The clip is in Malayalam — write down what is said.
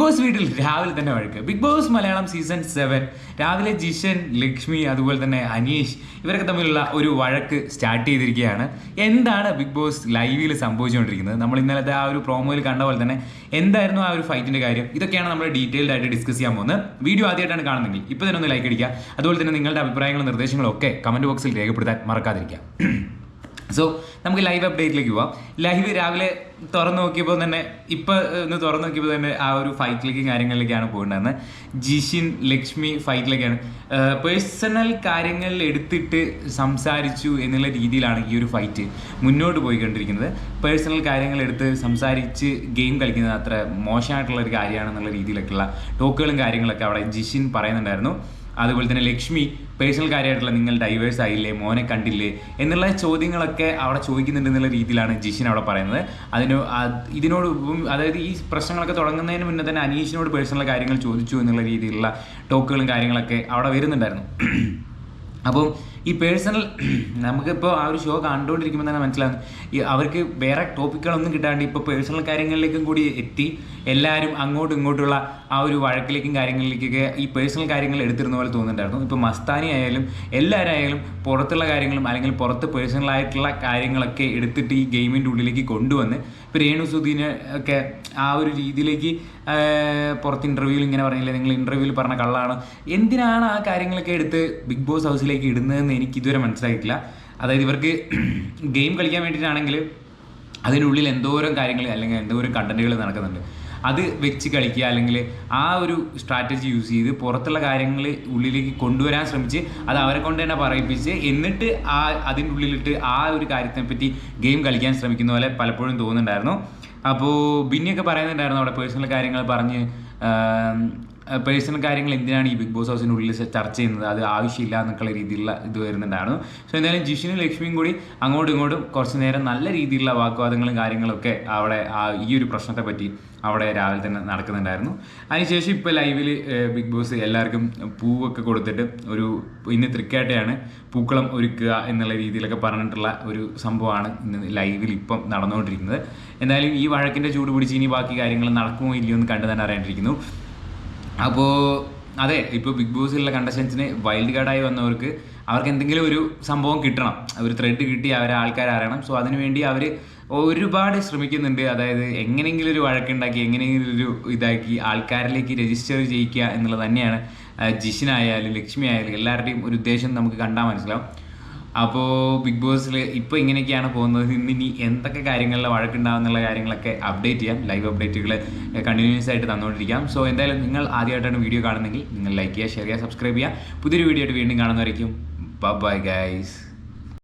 ബോസ് വീട്ടിൽ രാവിലെ തന്നെ വഴക്ക്. Bigg Boss Malayalam season seven. രാവിലെ ജിഷൻ ലക്ഷ്മി അതുപോലെ തന്നെ അനീഷ് ഇവരൊക്കെ തമ്മിലുള്ള ഒരു വഴക്ക് സ്റ്റാർട്ട് ചെയ്തിരിക്കുകയാണ്. എന്താണ് ബിഗ് ബോസ് ലൈവിൽ സംഭവിച്ചുകൊണ്ടിരിക്കുന്നത്? നമ്മൾ ഇന്നലത്തെ ആ ഒരു പ്രോമോയിൽ കണ്ട പോലെ തന്നെ എന്തായിരുന്നു ആ ഒരു ഫൈറ്റിന്റെ കാര്യം? ഇതൊക്കെയാണ് നമ്മൾ ഡീറ്റെയിൽഡ് ആയിട്ട് ഡിസ്കസ് ചെയ്യാൻ പോകുന്നത്. വീഡിയോ ആദ്യമായിട്ടാണ് കാണുന്നതെങ്കിൽ ഇപ്പോൾ തന്നെ ഒന്ന് ലൈക്ക് അടിക്കുക. അതുപോലെ തന്നെ നിങ്ങളുടെ അഭിപ്രായങ്ങളും നിർദ്ദേശങ്ങളും ഒക്കെ കമന്റ് ബോക്സിൽ രേഖപ്പെടുത്താൻ മറക്കാതിരിക്കുക. സോ നമുക്ക് ലൈവ് അപ്ഡേറ്റിലേക്ക് പോവാം. ലൈവ് രാവിലെ തുറന്നു നോക്കിയപ്പോൾ തന്നെ ഇപ്പം ഒന്ന് തുറന്നു നോക്കിയപ്പോൾ തന്നെ ആ ഒരു ഫൈറ്റിലേക്ക് കാര്യങ്ങളിലേക്കാണ് പോയിട്ടുണ്ടായിരുന്നത് ജിഷിൻ ലക്ഷ്മി ഫൈറ്റിലേക്കാണ് പേഴ്സണൽ കാര്യങ്ങൾ എടുത്തിട്ട് സംസാരിച്ചു എന്നുള്ള രീതിയിലാണ് ഈ ഒരു ഫൈറ്റ് മുന്നോട്ട് പോയിക്കൊണ്ടിരിക്കുന്നത്. പേഴ്സണൽ കാര്യങ്ങൾ എടുത്ത് സംസാരിച്ച് ഗെയിം കളിക്കുന്നത് അത്ര മോശമായിട്ടുള്ള ഒരു കാര്യമാണെന്നുള്ള രീതിയിലൊക്കെയുള്ള ടോക്കുകളും കാര്യങ്ങളൊക്കെ അവിടെ ജിഷിൻ പറയുന്നുണ്ടായിരുന്നു. അതുപോലെ തന്നെ ലക്ഷ്മി പേഴ്സണൽ കാര്യമായിട്ടുള്ള നിങ്ങൾ ഡൈവേഴ്സ് ആയില്ലേ മോനെ കണ്ടില്ലേ എന്നുള്ള ചോദ്യങ്ങളൊക്കെ അവിടെ ചോദിക്കുന്നുണ്ട് എന്നുള്ള രീതിയിലാണ് ജിഷിൻ അവിടെ പറയുന്നത്. അതിന് ഇതിനോട് അതായത് ഈ പ്രശ്നങ്ങളൊക്കെ തുടങ്ങുന്നതിന് മുന്നേ തന്നെ അനീഷിനോട് പേഴ്സണൽ കാര്യങ്ങൾ ചോദിച്ചു എന്നുള്ള രീതിയിലുള്ള ടോക്കുകളും കാര്യങ്ങളൊക്കെ അവിടെ വരുന്നുണ്ടായിരുന്നു. അപ്പോൾ ഈ പേഴ്സണൽ നമുക്കിപ്പോൾ ആ ഒരു ഷോ കണ്ടുകൊണ്ടിരിക്കുമ്പോൾ തന്നെ മനസ്സിലാകും. ഈ അവർക്ക് വേറെ ടോപ്പിക്കുകളൊന്നും കിട്ടാണ്ട് ഇപ്പോൾ പേഴ്സണൽ കാര്യങ്ങളിലേക്കും കൂടി എത്തി. എല്ലാവരും അങ്ങോട്ടും ഇങ്ങോട്ടുള്ള ആ ഒരു വഴക്കിലേക്കും കാര്യങ്ങളിലേക്കൊക്കെ ഈ പേഴ്സണൽ കാര്യങ്ങൾ എടുത്തിരുന്ന പോലെ തോന്നുന്നുണ്ടായിരുന്നു. ഇപ്പോൾ മസ്താനി ആയാലും എല്ലാവരായാലും പുറത്തുള്ള കാര്യങ്ങളും അല്ലെങ്കിൽ പുറത്ത് പേഴ്സണലായിട്ടുള്ള കാര്യങ്ങളൊക്കെ എടുത്തിട്ട് ഈ ഗെയിമിന്റെ ഉള്ളിലേക്ക് കൊണ്ടുവന്ന് ഇപ്പോൾ രേണു സുധീനെ ഒക്കെ ആ ഒരു രീതിയിലേക്ക് പുറത്ത് ഇന്റർവ്യൂവിൽ ഇങ്ങനെ പറഞ്ഞില്ലേ നിങ്ങൾ ഇന്റർവ്യൂവിൽ പറഞ്ഞ കള്ളാണ്. എന്തിനാണ് ആ കാര്യങ്ങളൊക്കെ എടുത്ത് ബിഗ് ബോസ് ഹൗസിലേക്ക് ഇടുന്നതെന്ന് എനിക്ക് ഇതുവരെ മനസ്സിലാക്കിയിട്ടില്ല അതായത് ഇവർക്ക് ഗെയിം കളിക്കാൻ വേണ്ടിയിട്ടാണെങ്കിൽ അതിനുള്ളിൽ എന്തോരം കാര്യങ്ങൾ അല്ലെങ്കിൽ എന്തോരം കണ്ടന്റുകൾ നടക്കുന്നുണ്ട്. അത് വെച്ച് കളിക്കുക അല്ലെങ്കിൽ ആ ഒരു സ്ട്രാറ്റജി യൂസ് ചെയ്ത് പുറത്തുള്ള കാര്യങ്ങൾ ഉള്ളിലേക്ക് കൊണ്ടുവരാൻ ശ്രമിച്ച് അത് അവരെ കൊണ്ട് തന്നെ പറയിപ്പിച്ച് എന്നിട്ട് ആ അതിന്റെ ഉള്ളിലിട്ട് ആ ഒരു കാര്യത്തെ പറ്റി ഗെയിം കളിക്കാൻ ശ്രമിക്കുന്ന പോലെ പലപ്പോഴും തോന്നുന്നുണ്ടായിരുന്നു. അപ്പോൾ ബിന്നിയൊക്കെ പറയുന്നുണ്ടായിരുന്നു അവിടെ പേഴ്സണൽ കാര്യങ്ങൾ പറഞ്ഞ് പേഴ്സണൽ കാര്യങ്ങൾ എന്തിനാണ് ഈ ബിഗ് ബോസ് ഹൗസിനുള്ളിൽ ചർച്ച ചെയ്യുന്നത്? അത് ആവശ്യമില്ല എന്നൊക്കെയുള്ള രീതിയിലുള്ള ഇത് വരുന്നുണ്ടായിരുന്നു. സോ എന്തായാലും ജിഷിനും ലക്ഷ്മിയും കൂടി അങ്ങോട്ടും ഇങ്ങോട്ടും കുറച്ച് നേരം നല്ല രീതിയിലുള്ള വാഗ്വാദങ്ങളും കാര്യങ്ങളൊക്കെ അവിടെ ഈ ഒരു പ്രശ്നത്തെ പറ്റി അവിടെ രാവിലെ തന്നെ നടക്കുന്നുണ്ടായിരുന്നു. അതിനുശേഷം ഇപ്പോൾ ലൈവിൽ ബിഗ് ബോസ് എല്ലാവർക്കും പൂവൊക്കെ കൊടുത്തിട്ട് ഒരു ഇന്ന് തൃക്കേട്ടയാണ് പൂക്കളം ഒരുക്കുക എന്നുള്ള രീതിയിലൊക്കെ പറഞ്ഞിട്ടുള്ള ഒരു സംഭവമാണ് ഇന്ന് ലൈവിൽ ഇപ്പം നടന്നുകൊണ്ടിരിക്കുന്നത്. എന്തായാലും ഈ വഴക്കിന്റെ ചൂട് പിടിച്ച് ഇനി ബാക്കി കാര്യങ്ങൾ നടക്കുമോ ഇല്ലയോ എന്ന് കണ്ടു തന്നെ അറിയാണ്ടിരിക്കുന്നു. അപ്പോൾ അതെ ഇപ്പോൾ ബിഗ് ബോസിലുള്ള കണ്ടസ്റ്റൻസിന് വൈൽഡ് കാർഡായി വന്നവർക്ക് അവർക്ക് എന്തെങ്കിലും ഒരു സംഭവം കിട്ടണം. ഒരു ത്രെഡ് കിട്ടി അവരെ ആൾക്കാർ അറിയണം. സോ അതിനുവേണ്ടി അവർ ഒരുപാട് ശ്രമിക്കുന്നുണ്ട്. അതായത് എങ്ങനെയെങ്കിലും ഒരു വഴക്കുണ്ടാക്കി എങ്ങനെയെങ്കിലും ഒരു ഇതാക്കി ആൾക്കാരിലേക്ക് രജിസ്റ്റർ ചെയ്യിക്കുക എന്നുള്ളത് തന്നെയാണ്. ജിഷിനായാലും ലക്ഷ്മി ആയാലും എല്ലാവരുടെയും ഒരു ഉദ്ദേശം നമുക്ക് കണ്ടാൽ മനസ്സിലാവും. അപ്പോൾ ബിഗ് ബോസിൽ ഇപ്പോൾ ഇങ്ങനെയൊക്കെയാണ് പോകുന്നത്. ഇന്ന് ഇനി എന്തൊക്കെ കാര്യങ്ങളിൽ വഴക്കുണ്ടാവുന്നുള്ള കാര്യങ്ങളൊക്കെ അപ്ഡേറ്റ് ചെയ്യാം. ലൈവ് അപ്ഡേറ്റുകൾ കണ്ടിന്യൂസ് ആയിട്ട് തന്നുകൊണ്ടിരിക്കാം സോ എന്തായാലും നിങ്ങൾ ആദ്യമായിട്ടാണ് വീഡിയോ കാണുന്നെങ്കിൽ നിങ്ങൾ ലൈക്ക് ചെയ്യുക ഷെയർ ചെയ്യുക സബ്സ്ക്രൈബ് ചെയ്യുക. പുതിയൊരു വീഡിയോ ആയിട്ട് വീണ്ടും കാണുന്നവരേക്കും. Bye guys